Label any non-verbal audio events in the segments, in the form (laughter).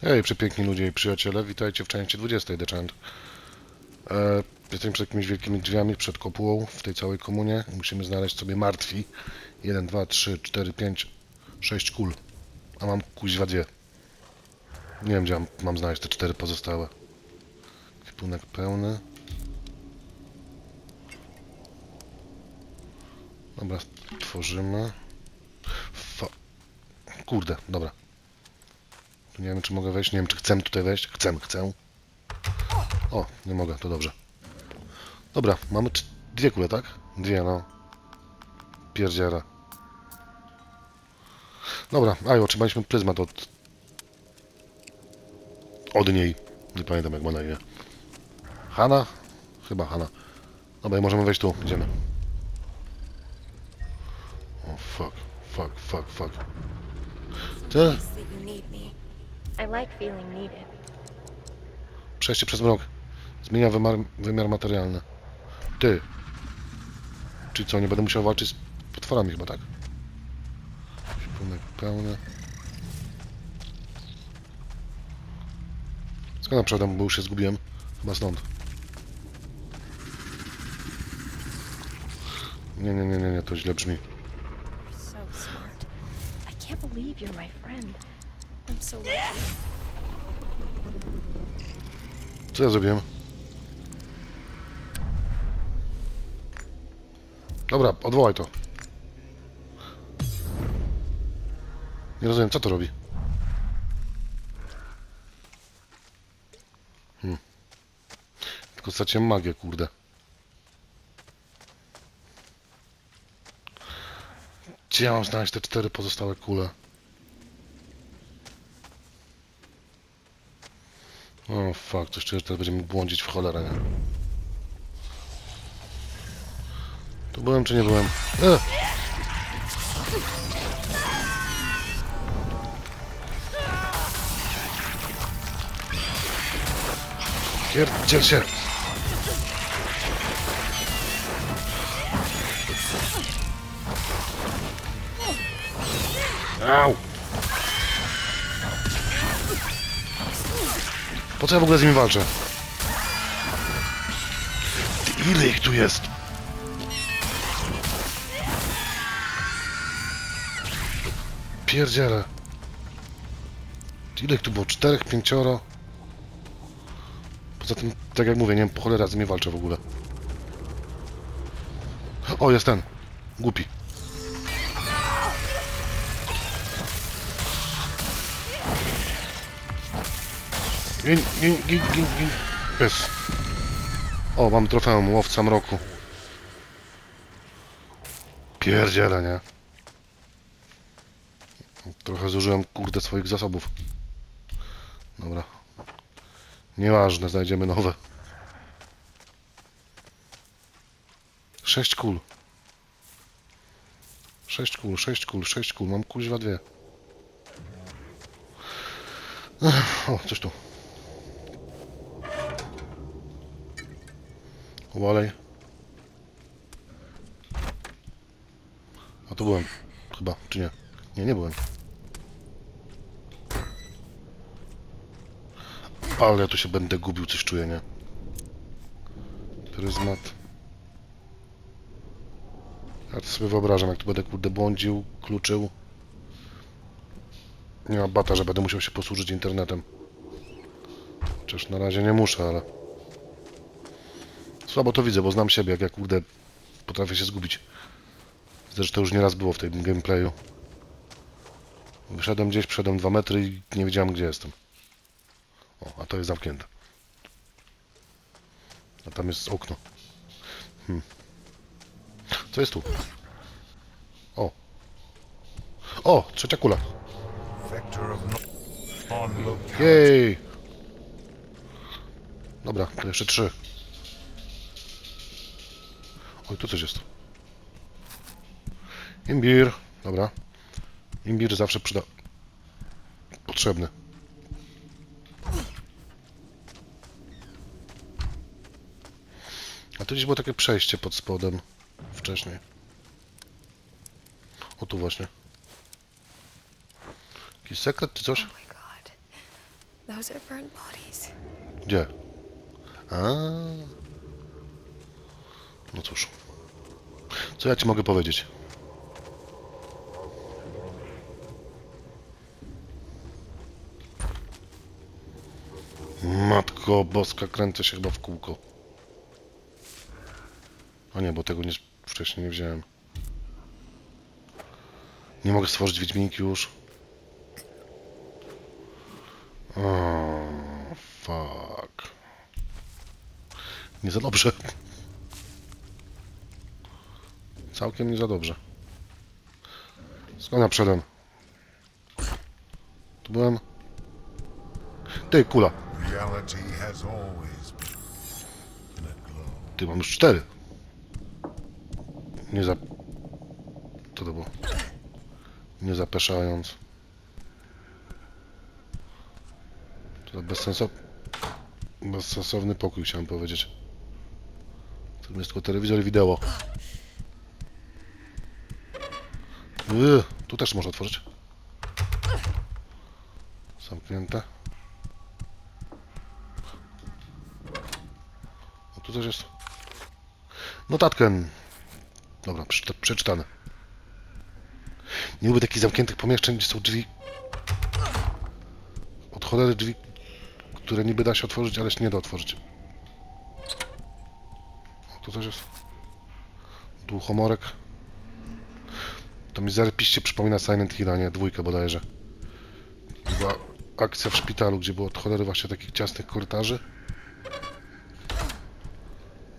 Hej, przepiękni ludzie i przyjaciele, witajcie w części 20 The jesteśmy przed jakimiś wielkimi drzwiami, przed kopułą w tej całej komunie. Musimy znaleźć sobie martwi. 1, 2, 3, 4, 5, 6 kul. A mam kuźwa dwie. Nie wiem, gdzie mam, mam znaleźć te cztery pozostałe. Kwipunek pełny. Dobra, tworzymy. Fa Kurde, dobra. Nie wiem, czy mogę wejść. Nie wiem, czy chcę tutaj wejść. Chcę, chcę. O, nie mogę, to dobrze. Dobra, mamy dwie kule, tak? Dwie, no. Pierdziela. Dobra, a i otrzymaliśmy pryzmat od... Od niej. Nie pamiętam, jak ma na imię. Hanna? Chyba Hanna. Dobra, możemy wejść tu. Idziemy. O, fuck, fuck, fuck, fuck. Ty? I like feeling needed. Przejście przez mrok. Zmienia wymiar, wymiar materialny. Ty. Czyli co, nie będę musiał walczyć z potworami chyba, tak? Śpunek pełny. Skąd ja przodem, bo już się zgubiłem? Chyba stąd. Nie, nie, nie, nie, nie, to źle brzmi. So smart. I can't believe you're my friend. Co ja zrobiłem? Dobra, odwołaj to. Nie rozumiem, co to robi? Hmm. Tylko straciłem magię, kurde. Gdzie ja mam znaleźć te cztery pozostałe kule? O fuck, to szczerze, będziemy błądzić w cholerę, nie? Tu byłem czy nie byłem? E! Pierdziel się! Au! Co ja w ogóle z nimi walczę? Ty, ile ich tu jest? Pierdziele. Ile ich tu było? Czterech, pięcioro? Poza tym, tak jak mówię, nie wiem po cholera z nimi walczę w ogóle. O, jest ten. Głupi. Gin, gin, gin, gin, gin. Jest. O, mam trofeum, łowca mroku. Pierdziele, nie? Trochę zużyłem, kurde, swoich zasobów. Dobra. Nieważne, znajdziemy nowe. Sześć kul. Sześć kul, sześć kul, sześć kul. Mam kuźwa dwie. O, coś tu. Uwalej. A tu byłem. Chyba, czy nie? Nie, nie byłem. Ale ja tu się będę gubił, coś czuję, nie? Pryzmat. Ja to sobie wyobrażam, jak tu będę kurde błądził, kluczył. Nie ma bata, że będę musiał się posłużyć internetem. Chociaż na razie nie muszę, ale... Słabo to widzę, bo znam siebie, jak ja kurde potrafię się zgubić. Zresztą to już nieraz było w tym gameplayu. Wyszedłem gdzieś, przeszedłem dwa metry i nie wiedziałem gdzie jestem. O, a to jest zamknięte. A tam jest okno. Hmm. Co jest tu? O. O, trzecia kula. Jej! Dobra, to jeszcze trzy. Oj, tu coś jest. Imbir. Dobra. Imbir zawsze przyda... Potrzebny. A tu gdzieś było takie przejście pod spodem. Wcześniej. O tu właśnie. Jakiś sekret czy coś? Oh. Gdzie? A. No cóż. Co ja ci mogę powiedzieć? Matko boska, kręcę się chyba w kółko. A nie, bo tego nie, wcześniej nie wziąłem. Nie mogę stworzyć Wiedźminki już. O, fuck. Nie za dobrze. Całkiem nie za dobrze. Skąd ja przyszedłem? Tu byłem. Ty, kula. Ty, mam już cztery. Nie za... Co to było? Nie zapeszając. To bezsensow... Bezsensowny pokój, chciałem powiedzieć. Tu jest tylko telewizor i wideo. Yy, tu też można otworzyć. Zamknięte. O, tu też jest. Notatkę. Dobra, przeczyta- przeczytane. Nie lubię takich zamkniętych pomieszczeń, gdzie są drzwi. Od cholery drzwi, które niby da się otworzyć, ale się nie da otworzyć. O, tu też jest. Dłuchomorek. To mi zarepiście przypomina Silent Hill, nie dwójkę bodajże. Była akcja w szpitalu, gdzie było od cholery właśnie takich ciasnych korytarzy.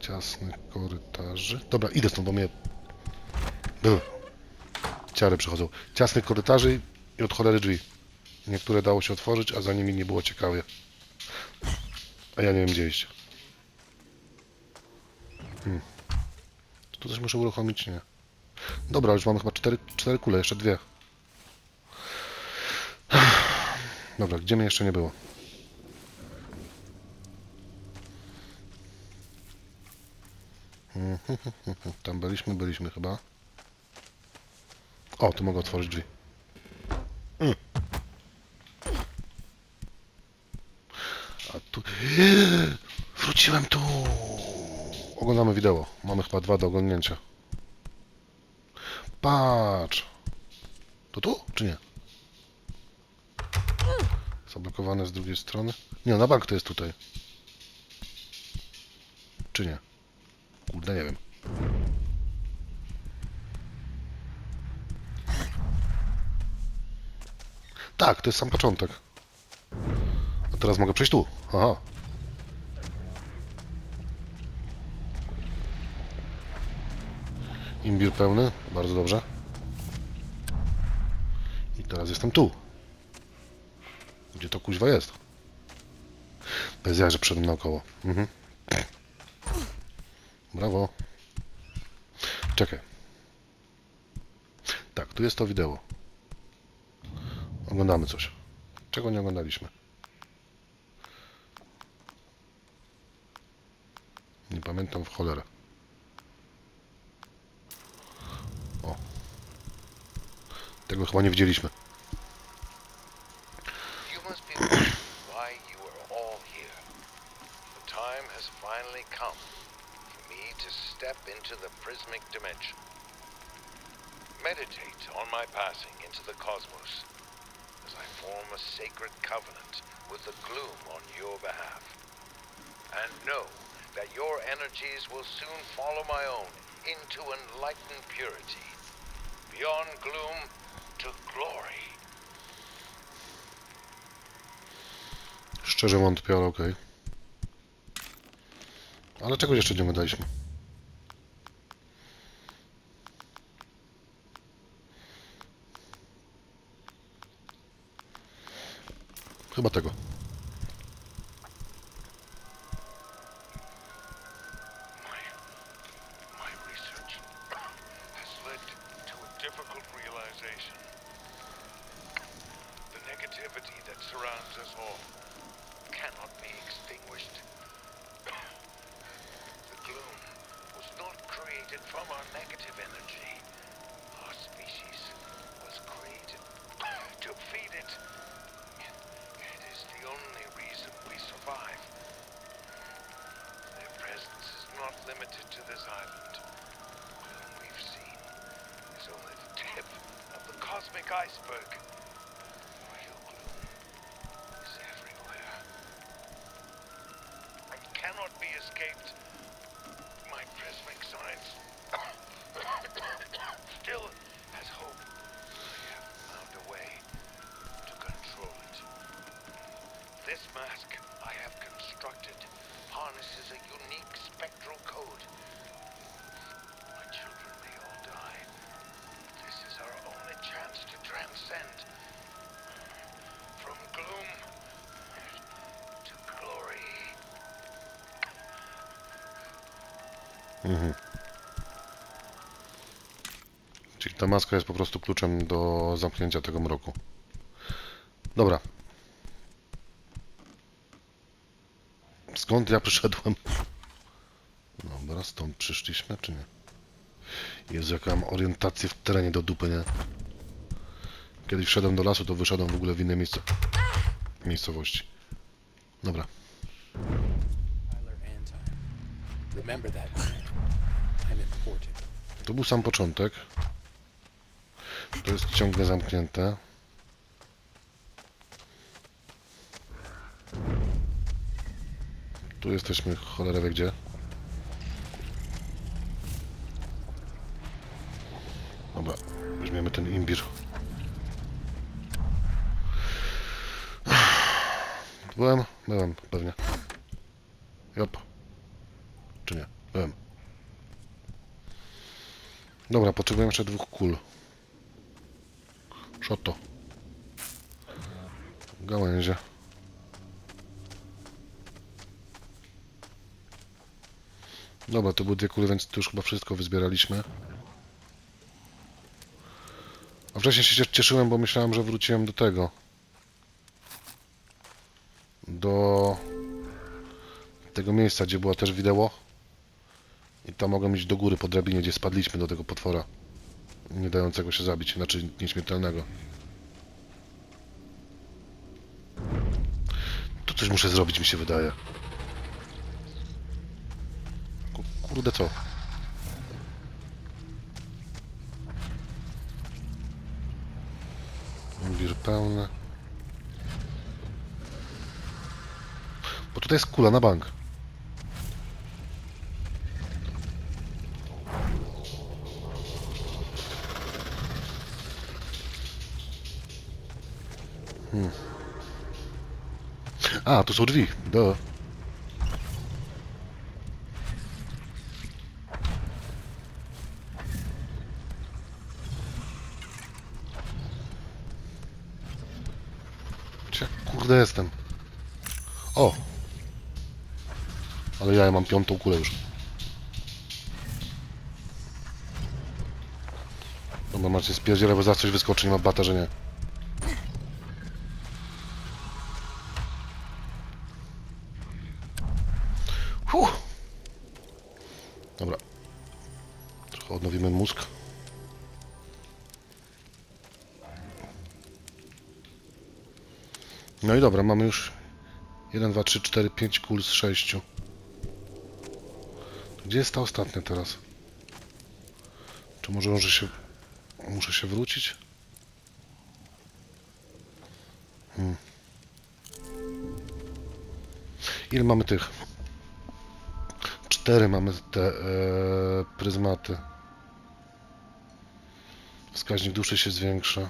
Ciasnych korytarzy. Dobra, idę stąd, bo mnie... Były. Ciary przychodzą. Ciasnych korytarzy i od cholery drzwi. Niektóre dało się otworzyć, a za nimi nie było ciekawie. A ja nie wiem gdzie iść. Hmm. Tu coś muszę uruchomić? Nie. Dobra, już mamy chyba cztery, cztery kule, jeszcze dwie. (sighs) Dobra, gdzie mnie jeszcze nie było? (laughs) Tam byliśmy, byliśmy chyba. O, tu mogę otworzyć drzwi. Mm. A tu... (gasps) Wróciłem tu! Oglądamy wideo. Mamy chyba dwa do oglądnięcia. Patrz! To tu, czy nie? Zablokowane z drugiej strony. Nie, na bank to jest tutaj. Czy nie? Kurde, nie wiem. Tak, to jest sam początek. A teraz mogę przejść tu. Aha. Imbir pełny, bardzo dobrze. I teraz jestem tu. Gdzie to kuźwa jest? Bez ja, że przeszedłem naokoło. Mhm. Brawo. Czekaj. Tak, tu jest to wideo. Oglądamy coś. Czego nie oglądaliśmy? Nie pamiętam w cholerę. Into the prismic dimension. Meditate on my passing into the cosmos as I form a sacred covenant with the gloom on your behalf. And know that your energies will soon follow my own into enlightened purity. Beyond gloom. Szczerze wątpię, ale okej. Ale czegoś jeszcze nie oglądaliśmy. Chyba tego. created from our negative energy. Our species was created (coughs) to feed it. It is the only reason we survive. Their presence is not limited to this island. All we've seen is only the tip of the cosmic iceberg. Mask I have constructed harnesses a unique spectral code. My children may all die. This is our only chance to transcend. From gloom to glory. Mhm. Czyli ta maska jest po prostu kluczem do zamknięcia tego mroku. Dobra. Skąd ja przyszedłem? Dobra, stąd przyszliśmy, czy nie? Jezu, jaka mam orientację w terenie do dupy, nie? Kiedyś wszedłem do lasu, to wyszedłem w ogóle w inne miejsce. miejscowości. Dobra. To był sam początek. To jest ciągle zamknięte. Tu jesteśmy cholera wie gdzie. Dobra, weźmiemy ten imbir. Byłem? Byłem, pewnie. Jop. Czy nie? Byłem. Dobra, potrzebuję jeszcze dwóch kul. Szoto. Dobra, to były dwie kule, więc to już chyba wszystko wyzbieraliśmy. A wcześniej się cie- cieszyłem, bo myślałem, że wróciłem do tego. Do tego miejsca, gdzie była też wideo. I tam mogłem iść do góry po drabinie, gdzie spadliśmy do tego potwora. Nie dającego się zabić, znaczy nieśmiertelnego. Tu coś muszę zrobić, mi się wydaje. Kurde co? Imbir pełny. Bo tutaj jest kula na bank. A, tu są drzwi. Do. Gdzie kurde jestem? O! Ale ja mam piątą kulę już. Dobra, macie spierdzielę, bo za coś wyskoczy, nie ma bata, że nie. No i dobra, mamy już 1, 2, 3, 4, 5 kul z 6. Gdzie jest ta ostatnia teraz? Czy może może się... Muszę się wrócić? Hmm. Ile mamy tych? Cztery mamy te e, pryzmaty. Wskaźnik duszy się zwiększa.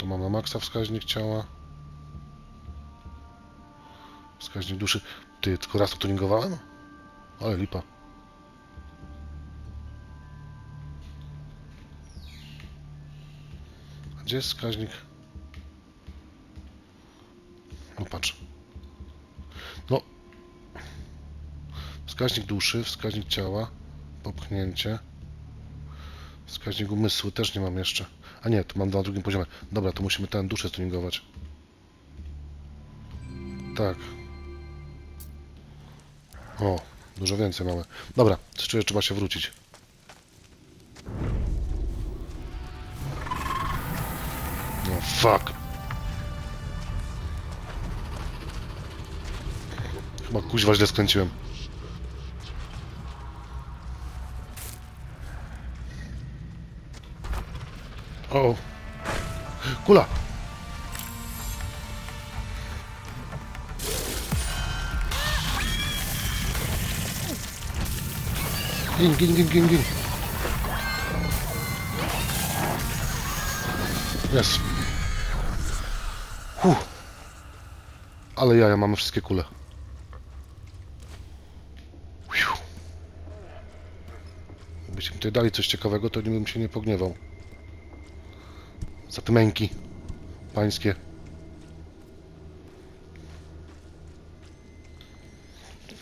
Tu mam na maksa wskaźnik ciała. Wskaźnik duszy. Ty, tylko raz to tuningowałem? Ale lipa. Gdzie jest wskaźnik? No patrz. No. Wskaźnik duszy, wskaźnik ciała, popchnięcie. Wskaźnik umysłu też nie mam jeszcze. A nie, tu mam na drugim poziomie. Dobra, to musimy ten duszę stuningować. Tak. O, dużo więcej mamy. Dobra, czuję, trzeba się wrócić. No fuck. Chyba kuźwa źle skręciłem. O! Kula! Gin, gin, gin, gin, gin. Jest. Huh. Ale jaja, mamy wszystkie kule. Gdybyśmy tutaj dali coś ciekawego, to bym się nie pogniewał. Za męki pańskie.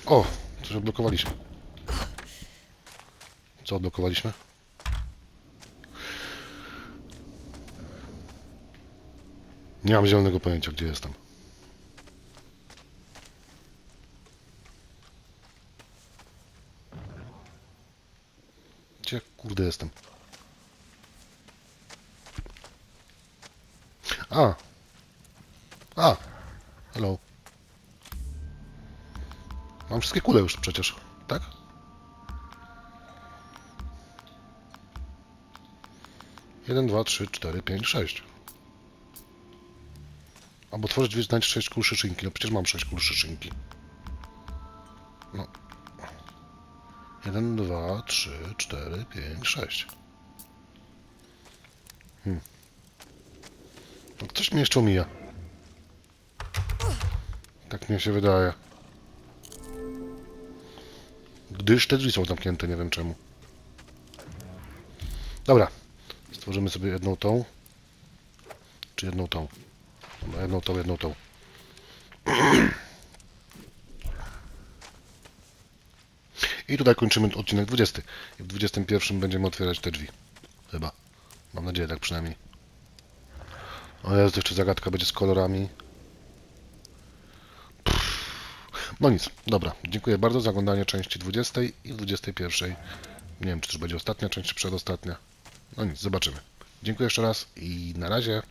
O, coś odblokowaliśmy. Co odblokowaliśmy? Nie mam zielonego pojęcia, gdzie jestem. Gdzie kurde jestem? A! A! Hello. Mam wszystkie kule już przecież, tak? Jeden, dwa, trzy, cztery, pięć, sześć. Albo tworzyć znajdź sześć kul szyszynki. No przecież mam sześć kul szyszynki. No. Jeden, dwa, trzy, cztery, pięć, sześć. Hmm. No coś mi jeszcze omija. Tak mi się wydaje. Gdyż te drzwi są zamknięte, nie wiem czemu. Dobra. Stworzymy sobie jedną tą. Czy jedną tą. Jedną tą, jedną tą. I tutaj kończymy odcinek 20. I w 21 będziemy otwierać te drzwi. Chyba. Mam nadzieję, tak przynajmniej. O jest jeszcze zagadka będzie z kolorami. No nic, dobra. Dziękuję bardzo za oglądanie części 20 i 21. Nie wiem, czy też będzie ostatnia część, czy przedostatnia. No nic, zobaczymy. Dziękuję jeszcze raz i na razie.